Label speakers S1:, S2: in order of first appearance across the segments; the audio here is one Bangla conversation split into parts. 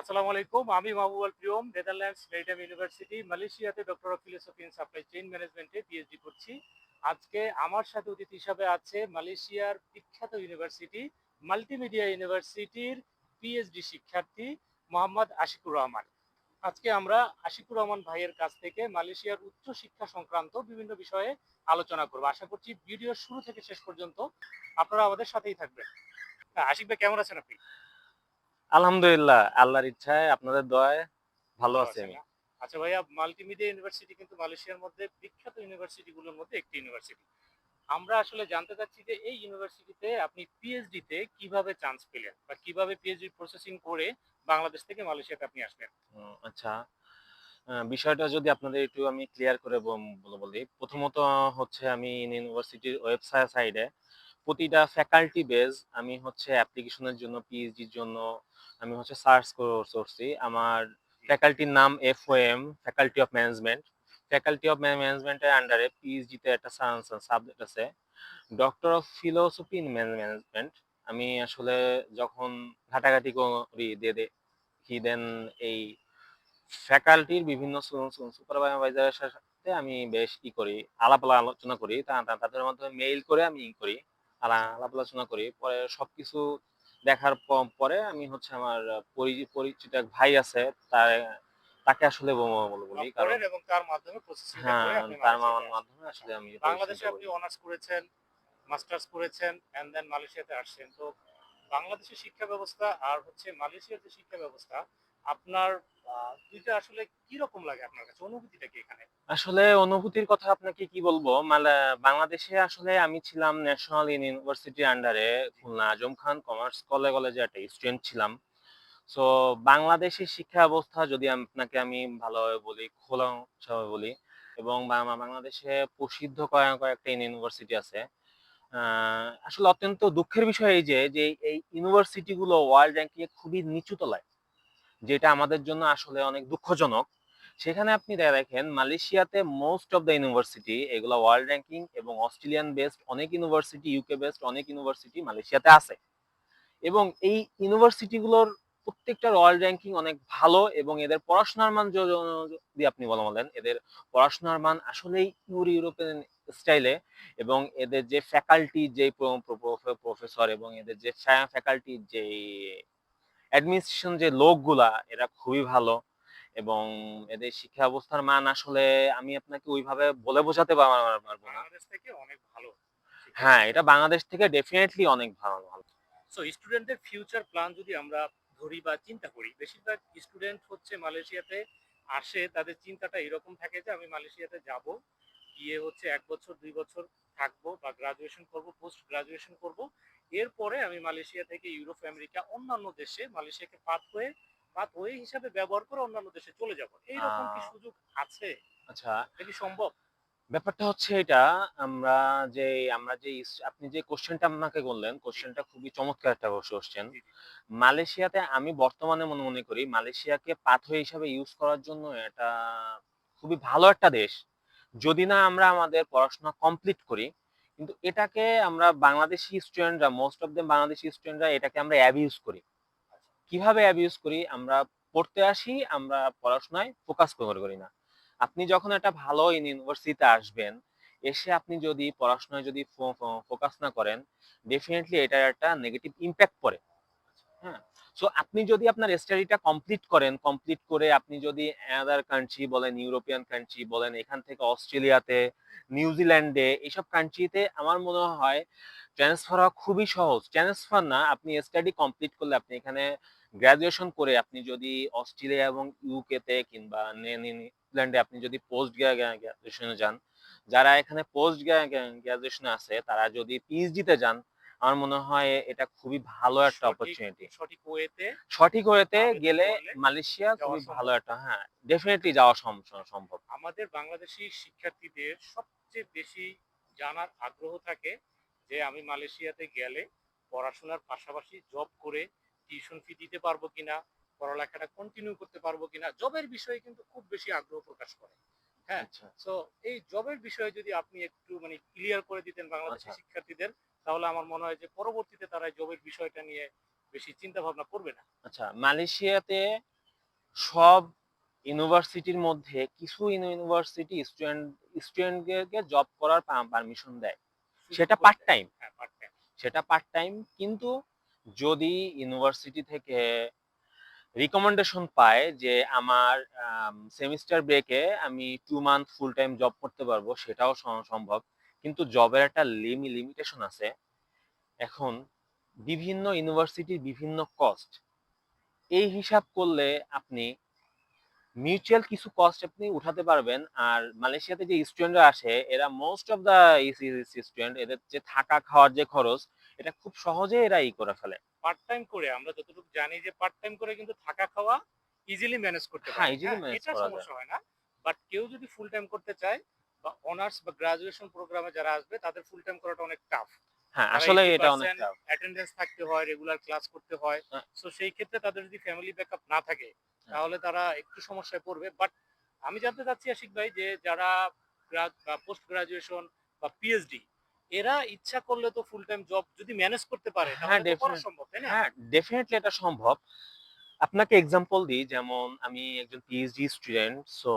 S1: আসসালামু আলাইকুম। আমি Mahbub Al Priyam, Netherlands maritime university, মালয়েশিয়াতে doctor of philosophy in supply chain ম্যানেজমেন্টে পিএইচডি করছি। আজকে আমার সাথে অতিথি হিসাবে আছে মালয়েশিয়ার বিখ্যাত ইউনিভার্সিটি, মাল্টিমিডিয়া ইউনিভার্সিটির পিএইচডি শিক্ষার্থী মোহাম্মদ আশিকুর রহমান। আজকে আমরা আশিকুর রহমান ভাইয়ের কাছ থেকে মালয়েশিয়ার উচ্চ শিক্ষা সংক্রান্ত বিভিন্ন বিষয়ে আলোচনা করব। আশা করছি ভিডিও শুরু থেকে শেষ পর্যন্ত আপনারা আমাদের সাথেই থাকবেন। আশিক ভাই, কেমন আছেন আপনি?
S2: আলহামদুলিল্লাহ আল্লাহর ইচ্ছায় আপনাদের দয়ায় ভালো আছি আমি?
S1: আচ্ছা ভাইয়া মাল্টিমিডিয়া ইউনিভার্সিটি কিন্তু মালয়েশিয়ার মধ্যে বিখ্যাত ইউনিভার্সিটিগুলোর মধ্যে একটি ইউনিভার্সিটি আমরা আসলে জানতে চাচ্ছি যে এই ইউনিভার্সিটিতে আপনি পিএইচডি তে কীভাবে চান্স পেলেন বা কীভাবে পিএইচডি প্রসেসিং করে বাংলাদেশ থেকে মালয়েশিয়াতে আপনি আসলেন?
S2: আচ্ছা। বিষয়টা যদি আপনাদের একটু আমি ক্লিয়ার করে বলে বলি। প্রথমত হচ্ছে আমি ইউনিভার্সিটির ওয়েবসাইট সাইডে প্রতিটা ফ্যাকাল্টি বেজ আমি হচ্ছে অ্যাপ্লিকেশনের জন্য পিএইচডির জন্য আমি হচ্ছে সার্চ করছি। আমার ফ্যাকাল্টির নাম F O M faculty of management faculty of ম্যানেজমেন্টের আন্ডারে পিএইচডি তে একটা সাবজেক্ট আছে। Doctor of philosophy in management আমি আসলে যখন ঘাটাঘাটি করি দিয়ে দেখি দেন এই ফ্যাকাল্টির বিভিন্ন সুপারভাইজারের সাথে আমি বেশ ই করি আলাপ আলোচনা করি। তাদের মাধ্যমে মেইল করে আমি ই করি আলা- আলাপ আলোচনা করি। পরে সবকিছু দেখার পরে আমি হচ্ছে আমার পরিচিত এক ভাই আছে তার তাকে আসলে বোমা বলে বলি কারণ
S1: এবং তার মাধ্যমে প্রসেসিং
S2: হ্যাঁ
S1: আপনি
S2: তার মামার মাধ্যমে আসলে আমি
S1: বাংলাদেশে আপনি অনার্স করেছেন মাস্টার্স করেছেন এন্ড দেন মালয়েশিয়াতে আসছেন। তো বাংলাদেশের শিক্ষা ব্যবস্থা আর হচ্ছে মালয়েশিয়ার যে শিক্ষা ব্যবস্থা আপনার দুইটা আসলে কি রকম লাগে আপনার কাছে? অনুভূতিটা কি এখানে?
S2: আসলে অনুভূতির কথা আপনাকে কি বলব? মালা, বাংলাদেশে আসলে আমি ছিলাম ন্যাশনাল ইউনিভার্সিটির আন্ডারে খুলনা আজম খান কমার্স কলেজ কলেজে একটা স্টুডেন্ট ছিলাম। সো বাংলাদেশের শিক্ষা ব্যবস্থা যদি আপনাকে আমি ভালোভাবে বলি খোলাভাবে বলি, এবং বাংলাদেশে প্রসিদ্ধ কয়েক কয়েকটা ইউনিভার্সিটি আছে। আসলে অত্যন্ত দুঃখের বিষয় এই যে এই ইউনিভার্সিটি গুলো ওয়ার্ল্ড র্যাঙ্কিং এ খুবই নিচু তলায়। যেটা আমাদের জন্য আসলে অনেক দুঃখজনক, সেখানে আপনি দেখেন মালয়েশিয়াতে মোস্ট অফ দ্য ইউনিভার্সিটি এগুলো ওয়ার্ল্ড র্যাঙ্কিং এবং অস্ট্রেলিয়ান বেসড অনেক ইউনিভার্সিটি ইউকে বেসড অনেক ইউনিভার্সিটি মালয়েশিয়াতে আছে। এবং এই ইউনিভার্সিটিগুলোর প্রত্যেকটার ওয়ার্ল্ড র্যাঙ্কিং অনেক ভালো এবং এদের পড়াশোনার মান যদি আপনি বলা বলেন, এদের পড়াশোনার মান আসলেই ইউরো ইউরোপিয়ান স্টাইলে এবং এদের যে ফ্যাকাল্টি যে প্রফেসর এবং এদের যে ফ্যাকাল্টির যে অ্যাডমিনিস্ট্রেশন যে লোকগুলা এরা খুবই ভালো এবং এদের শিক্ষা ব্যবস্থার মান আসলে আমি আপনাকে ওইভাবে বলে বোঝাতে পারব না।
S1: বাংলাদেশ থেকে অনেক ভালো
S2: হ্যাঁ এটা বাংলাদেশ থেকে ডেফিনেটলি অনেক ভালো ভালো।
S1: সো স্টুডেন্টদের ফিউচার প্ল্যান যদি আমরা ধরি বা চিন্তা করি বেশিরভাগ স্টুডেন্ট হচ্ছে মালয়েশিয়াতে আসে তাদের চিন্তাটা এরকম থাকে যে আমি মালয়েশিয়াতে যাব গিয়ে হচ্ছে এক বছর দুই বছর থাকব বা গ্রাজুয়েশন করব পোস্ট গ্রাজুয়েশন করব এরপরে আমি মালয়েশিয়া থেকে ইউরোপ আমেরিকা অন্যান্য দেশে মালয়েশিয়াকে পাথ হয়ে পাথ হয়ে হিসাবে ব্যবহার করে অন্যান্য দেশে চলে যাব। এইরকম কি সুযোগ আছে?
S2: আচ্ছা।
S1: এটা কি সম্ভব?
S2: ব্যাপারটা হচ্ছে এটা আমরা যে আমরা যে আপনি যে কোশ্চেনটা আপনাকে বললেন কোশ্চেনটা খুবই চমৎকার একটা কোশ্চেন। মালয়েশিয়াতে আমি বর্তমানে মনে মনে করি মালয়েশিয়াকে পাথওয়ে হিসাবে ইউজ করার জন্য এটা খুবই ভালো একটা দেশ। যদি না আমরা আমাদের পড়াশোনা কমপ্লিট করি কিন্তু এটাকে আমরা বাংলাদেশি স্টুডেন্টরা মোস্ট অফ দেম বাংলাদেশি স্টুডেন্টরা এটাকে আমরা অ্যাবিউজ করি। কীভাবে অ্যাবিউজ করি? আমরা পড়তে আসি, আমরা পড়াশোনায় ফোকাস করি না। আপনি যখন একটা ভালো ইউনিভার্সিটিতে আসবেন, এসে আপনি যদি পড়াশোনায় যদি ফোকাস না করেন ডেফিনেটলি এটার একটা নেগেটিভ ইম্প্যাক্ট পড়ে। হ্যাঁ? সো আপনি যদি আপনার স্টাডিটা কমপ্লিট করেন কমপ্লিট করে আপনি যদি অ্যানাদার কান্ট্রি বলেন ইউরোপিয়ান কান্ট্রি বলেন, এখান থেকে অস্ট্রেলিয়াতে নিউজিল্যান্ডে এইসব কান্ট্রিতে আমার মনে হয় ট্রান্সফার হওয়া খুবই সহজ। ট্রান্সফার না, আপনি স্টাডি কমপ্লিট করলে আপনি এখানে গ্রাজুয়েশন করে আপনি যদি অস্ট্রেলিয়া এবং ইউকেতে কিংবা নিউজিল্যান্ডে আপনি যদি পোস্ট গ্রাজুয়েশনে যান, যারা এখানে পোস্ট গ্রাজুয়েশনে আছে, তারা যদি পিএইচডিতে যান আমার মনে হয় এটা খুবই ভালো একটা অপরচুনিটি
S1: সঠিক ওয়েতে
S2: সঠিক ওয়েতে গেলে মালয়েশিয়া খুবই ভালো একটা হ্যাঁ ডেফিনেটলি যাওয়া সম- সম- সম্ভব।
S1: আমাদের বাংলাদেশি শিক্ষার্থীদের সবচেয়ে বেশি জানার আগ্রহ থাকে যে আমি মালয়েশিয়াতে গেলে পড়াশোনার পাশাপাশি জব করে টিউশন ফি দিতে পারব কিনা পড়ালেখাটা কন্টিনিউ করতে পারব কিনা জবের বিষয়ে কিন্তু খুব বেশি আগ্রহ প্রকাশ করে হ্যাঁ। তো এই জবের বিষয়ে যদি আপনি একটু মানে ক্লিয়ার করে দিতেন বাংলাদেশি
S2: আচ্ছা।
S1: শিক্ষার্থীদের তাহলে আমার মনে হয় যে পরবর্তীতে তারা জবের বিষয়টা নিয়ে বেশি চিন্তা ভাবনা করবে না।
S2: আচ্ছা মালয়েশিয়াতে সব ইউনিভার্সিটির মধ্যে কিছু ইউনিভার্সিটি স্টুডেন্ট স্টুডেন্টকে জব করার পারমিশন দেয়। সেটা পার্ট টাইম
S1: হ্যাঁ পার্ট টাইম
S2: সেটা পার্ট টাইম কিন্তু যদি ইউনিভার্সিটি থেকে রিকমেন্ডেশন পায় যে আমার সেমিস্টার ব্রেকে আমি two month full time job করতে পারব সেটাও সম্ভব। কিন্তু জবের একটা লিমি লিমিটেশন আছে। এখন বিভিন্ন ইউনিভার্সিটির বিভিন্ন কস্ট এই হিসাব করলে আপনি মিউচুয়াল কিছু কস্ট আপনি উঠাতে পারবেন। আর মালয়েশিয়াতে যে স্টুডেন্টরা আসে এরা মোস্ট অফ দ্য স্টুডেন্ট এদের যে থাকা খাওয়ার যে খরচ এটা খুব সহজে এরা ই করে ফেলে।
S1: পার্ট টাইম করে আমরা যতটুকু জানি যে পার্ট টাইম করে কিন্তু থাকা খাওয়া ইজিলি ম্যানেজ করতে
S2: হ্যাঁ,
S1: পারে।
S2: easily manage
S1: এটা
S2: করা যায়।
S1: সমস্যা হয় না। বাট কেউ যদি ফুল টাইম করতে চায় বা অনার্স বা গ্রাজুয়েশন প্রোগ্রামে যারা আসবে তাদের ফুল টাইম করাটা অনেক টাফ
S2: হ্যাঁ আসলে এটা অনেক tough।
S1: অ্যাটেন্ডেন্স থাকতে হয় রেগুলার ক্লাস করতে হয়।
S2: হ্যাঁ।
S1: সো সেই ক্ষেত্রে তাদের যদি ফ্যামিলি ব্যাকআপ না থাকে তাহলে তারা একটু সমস্যায় পড়বে। বাট আমি জানতে চাচ্ছি আশিক ভাই যে যারা পোস্ট গ্রাজুয়েশন বা পিএইচডি এরা ইচ্ছা করলে তো ফুল টাইম জব যদি ম্যানেজ করতে পারে
S2: হ্যাঁ,
S1: তাহলে করা সম্ভব তাই না?
S2: হ্যাঁ ডেফিনেটলি এটা সম্ভব। আপনাকে এক্সাম্পল দিই যেমন আমি একজন পিএইচডি স্টুডেন্ট সো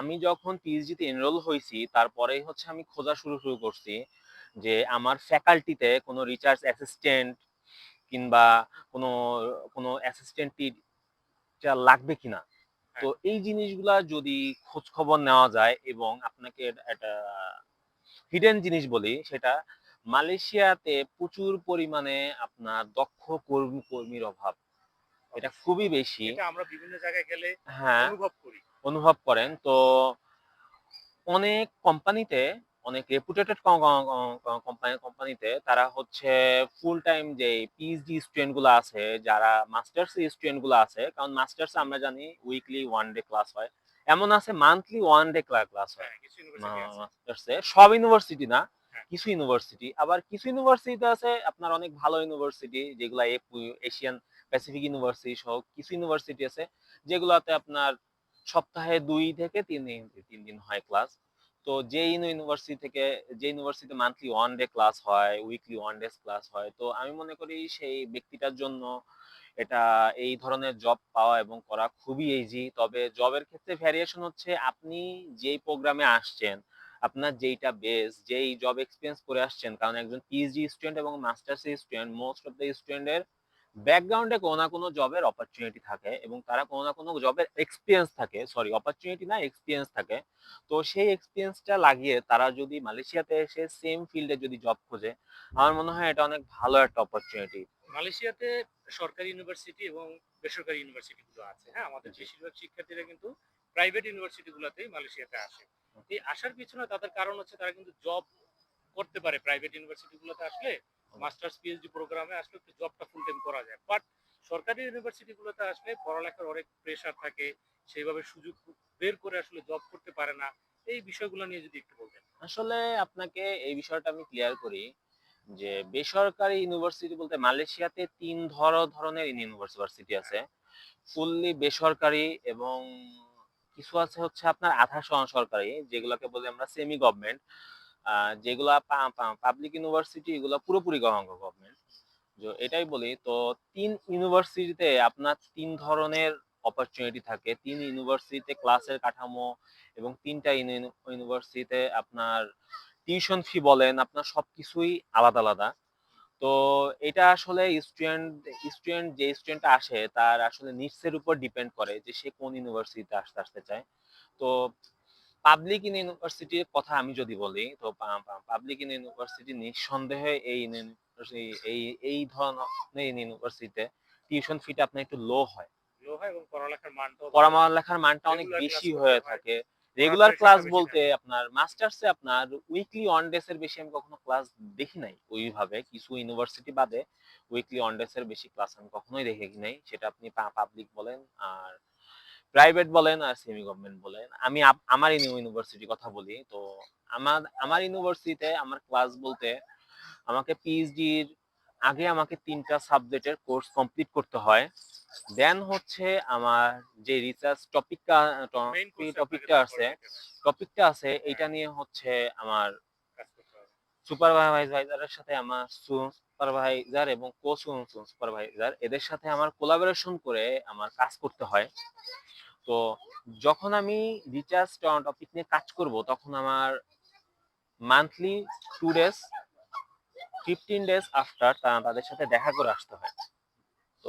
S2: আমি যখন পিএইচডি তে এনরোল হয়েছি তারপরেই হচ্ছে আমি খোঁজা শুরু শুরু করছি যে আমার ফ্যাকাল্টিতে কোনো রিসার্চ অ্যাসিস্ট্যান্ট কিংবা কোনো কোনো অ্যাসিস্ট্যান্ট টিচার লাগবে কিনা। তো এই জিনিসগুলা যদি খোঁজ খবর নেওয়া যায় এবং আপনাকে একটা হিডেন জিনিস বলি সেটা মালয়েশিয়াতে প্রচুর পরিমাণে আপনার দক্ষ কর্মী কর্মীর অভাব। এটা খুবই বেশি।
S1: এটা আমরা বিভিন্ন জায়গায় গেলে
S2: হ্যাঁ।
S1: অনুভব করি।
S2: অনুভব করেন। তো অনেক কোম্পানিতে অনেক রেপুটেটেড কোম্পানি কোম্পানিতে তারা হচ্ছে ফুল টাইম যে পিএইচডি স্টুডেন্টগুলো আছে যারা মাস্টার্স স্টুডেন্টগুলো আছে কারণ মাস্টার্স আমরা জানি উইকলি ওয়ান ডে ক্লাস হয়। এমন আছে মান্থলি ওয়ান ডে ক্লাস হয়।
S1: হ্যাঁ
S2: মাস্টার্সে সব ইউনিভার্সিটি না। কিছু ইউনিভার্সিটি আবার কিছু ইউনিভার্সিটি আছে আপনার অনেক ভালো ইউনিভার্সিটি যেগুলো এশিয়ান প্যাসিফিক ইউনিভার্সিটি সহ কিছু ইউনিভার্সিটি আছে, যেগুলোতে আপনার সপ্তাহে দুই থেকে তিন দিন তিন দিন হয় ক্লাস তো যে ইউনিভার্সিটি থেকে, যে university monthly one day class হয় উইকলি ওয়ান ডে ক্লাস হয়, তো আমি মনে করি সেই ব্যক্তিটার জন্য এটা, এই ধরনের জব পাওয়া এবং করা খুবই ইজি তবে জবের ক্ষেত্রে ভ্যারিয়েশন হচ্ছে আপনি যেই প্রোগ্রামে আসছেন আপনার যেইটা বেস যেই জব এক্সপিরিয়েন্স করে আসছেন কারণ একজন পিএইচডি স্টুডেন্ট এবং masters student most of the স্টুডেন্টের ব্যাকগ্রাউন্ডে কোনো না কোনো জবের অপরচুনিটি থাকে এবং তারা কোনো না কোনো জবের এক্সপিরিয়েন্স থাকে সরি অপরচুনিটি না এক্সপিরিয়েন্স থাকে। তো সেই এক্সপিরিয়েন্সটা লাগিয়ে তারা যদি মালয়েশিয়াতে এসে সেম ফিল্ডে যদি জব খোঁজে আমার মনে হয় এটা অনেক ভালো একটা অপরচুনিটি
S1: মালয়েশিয়াতে সরকারি ইউনিভার্সিটি এবং বেসরকারি ইউনিভার্সিটি গুলো আছে হ্যাঁ? আমাদের। বেশিরভাগ শিক্ষার্থীরা কিন্তু প্রাইভেট ইউনিভার্সিটি গুলোতেই মালয়েশিয়াতে আসে। এই আসার পিছনে তাদের কারণ হচ্ছে তারা কিন্তু জব করতে পারে প্রাইভেট ইউনিভার্সিটি গুলোতে আসলে মাস্টার্স পিএইচডি প্রোগ্রামে আসলে একটু জবটা ফুল টাইম করা যায়। বাট সরকারি ইউনিভার্সিটি গুলোতে আসলে পড়ালেখার অনেক প্রেশার থাকে, সেইভাবে সুযোগ বের করে আসলে জব করতে পারে না। এই বিষয়গুলো নিয়ে যদি একটু বলতেন।
S2: আসলে আপনাকে এই বিষয়টা আমি ক্লিয়ার করি যে বেসরকারি ইউনিভার্সিটি বলতে মালয়েশিয়াতে তিন ধর, ধরনের ইউনিভার্সিটি আছে। ফুললি বেসরকারি এবং কিছু আছে হচ্ছে আপনার আধা সরকারি, যেগুলোকে বলি আমরা সেমি গভর্নমেন্ট যেগুলা পাবলিক ইউনিভার্সিটি এগুলো পুরোপুরি গভর্নমেন্ট এটাই বলি, তো তিন ইউনিভার্সিটিতে আপনার তিন ধরনের অপরচুনিটি থাকে। তিন ইউনিভার্সিটিতে ক্লাসের কাঠামো এবং তিনটা ইউনিভার্সিটিতে আপনার টিউশন ফি বলেন, আপনার সবকিছুই আলাদা আলাদা। তো এটা আসলে স্টুডেন্ট স্টুডেন্ট যে স্টুডেন্ট আসে তার আসলে নিডসের উপর ডিপেন্ড করে যে সে কোন ইউনিভার্সিটিতে আসতে আসতে চায়। তো পাবলিক ইউনিভার্সিটির কথা আমি যদি বলি তো পাবলিক ইউনিভার্সিটি নিঃসন্দেহে এই এই এই ধরনের ইউনিভার্সিটিতে টিউশন ফিটা আপনার একটু লো হয়।
S1: লো হয় এবং পড়ালেখার মানটাও
S2: পড়ালেখার মানটা অনেক বেশি হয়ে। থাকে। রেগুলার ক্লাস বলতে আপনার মাস্টার্সে আপনার উইকলি অন ডেস এর বেশি আমি কখনো ক্লাস দেখি নাই ওইভাবে। কিছু ইউনিভার্সিটি বাদে উইকলি অন ডেস এর বেশি ক্লাস আমি কখনোই দেখি নাই। সেটা আপনি পাবলিক বলেন আর প্রাইভেট বলেন আর সেমি গভর্নমেন্ট বলেন। আমি আমার ইউনিভার্সিটি কথা বলি। তো আমার আমার ইউনিভার্সিটিতে আমার ক্লাস বলতে আমাকে পিএইচডির আগে আমাকে তিনটা সাবজেক্টের কোর্স কমপ্লিট করতে হয়। দেন হচ্ছে আমার যে রিসার্চ টপিকটা টপিকটা আছে টপিকটা আছে এটা নিয়ে হচ্ছে আমার। সুপারভাইজারের সাথে আমার সুপারভাইজার এবং কো সুপারভাইজার এদের সাথে আমার কোলাবোরেশন করে আমার কাজ করতে হয়। তো যখন আমি রিচার্জ টপিক নিয়ে কাজ করব তখন আমার monthly two days fifteen days after তাদের সাথে দেখা করে আসতে হয়।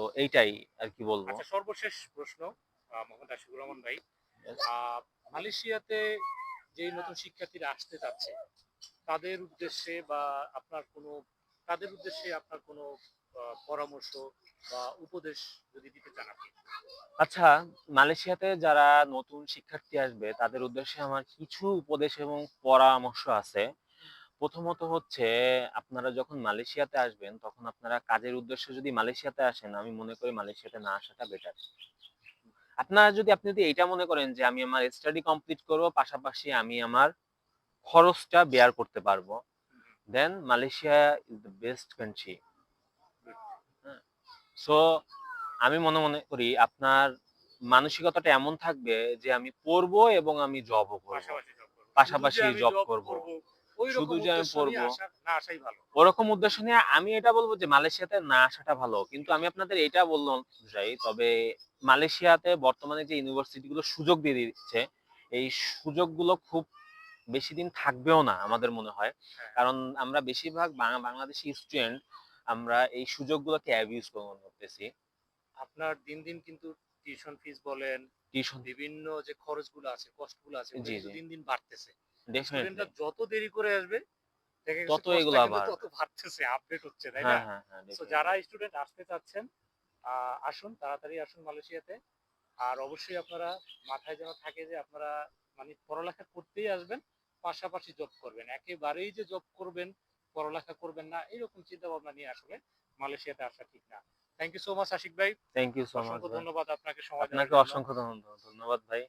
S2: তো এইটাই আর কি বলব।
S1: আচ্ছা সর্বশেষ প্রশ্ন মোহাম্মদ আশিকুর রহমান ভাই। মালয়েশিয়াতে যেই নতুন শিক্ষার্থীরা আসতে চাচ্ছে তাদের উদ্দেশ্যে বা আপনার কোনো তাদের উদ্দেশ্যে আপনার কোনো পরামর্শ বা উপদেশ যদি দিতে চান আপনি।
S2: আচ্ছা মালয়েশিয়াতে যারা নতুন শিক্ষার্থী আসবে তাদের উদ্দেশ্যে আমার কিছু উপদেশ এবং পরামর্শ আছে। প্রথমত হচ্ছে আপনারা যখন মালয়েশিয়াতে আসবেন তখন আপনারা কাজের উদ্দেশ্যে যদি মালয়েশিয়াতে আসেন আমি মনে করি মালয়েশিয়াতে না আসাটা বেটার আপনারা যদি আপনি যদি এটা মনে করেন যে আমি আমার স্টাডি কমপ্লিট করব পাশাপাশি আমি আমার খরচটা বেয়ার করতে পারব then Malaysia is the best country so আমি মনে মনে করি আপনার মানসিকতাটা এমন থাকবে যে আমি পড়ব এবং আমি জবও করব।
S1: পাশাপাশি জব করব। শুধু যে আমি
S2: পড়ব। ওরকম উদ্দেশ্য নিয়ে আমি এটা বলব যে মালয়েশিয়াতে না আসাটা ভালো কিন্তু আমি আপনাদের এটা বললাম তবে মালয়েশিয়াতে বর্তমানে যে সুযোগ দিয়ে দিচ্ছে এই সুযোগগুলো খুব বেশি দিন থাকবেও না আমাদের মনে হয়
S1: হ্যাঁ।
S2: কারণ আমরা বেশিরভাগ বাংলাদেশি স্টুডেন্ট আমরা এই সুযোগগুলোকে অ্যাবিউজ করতেছি
S1: আপনার দিন দিন কিন্তু টিউশন ফিস বলেন
S2: টিউশন
S1: বিভিন্ন যে খরচগুলো আছে কষ্টগুলো আছে। দিন দিন বাড়তেছে
S2: ডেফিনেটলি
S1: যত দেরি করে আসবে
S2: তত এগুলা বাড়বে।
S1: তত বাড়তেছে আপডেট হচ্ছে তাই না?
S2: হ্যাঁ হ্যাঁ হ্যাঁ definitely.
S1: যারা স্টুডেন্ট আসতে চাচ্ছেন আসুন তাড়াতাড়ি আসুন মালয়েশিয়াতে। আর অবশ্যই আপনারা মাথায় যেন থাকে যে আপনারা মানে পড়ালেখা করতেই আসবেন পাশাপাশি জব করবেন। একেবারেই যে জব করবেন পড়ালেখা করবেন না এরকম চিন্তা ভাবনা নিয়ে আসলে মালয়েশিয়াতে আসা ঠিক না। Thank you so much Ashik ভাই।
S2: থ্যাংক ইউ সো মাচ
S1: ধন্যবাদ আপনাকে সময়
S2: আপনাকে অসংখ্য ধন্যবাদ ধন্যবাদ ভাই।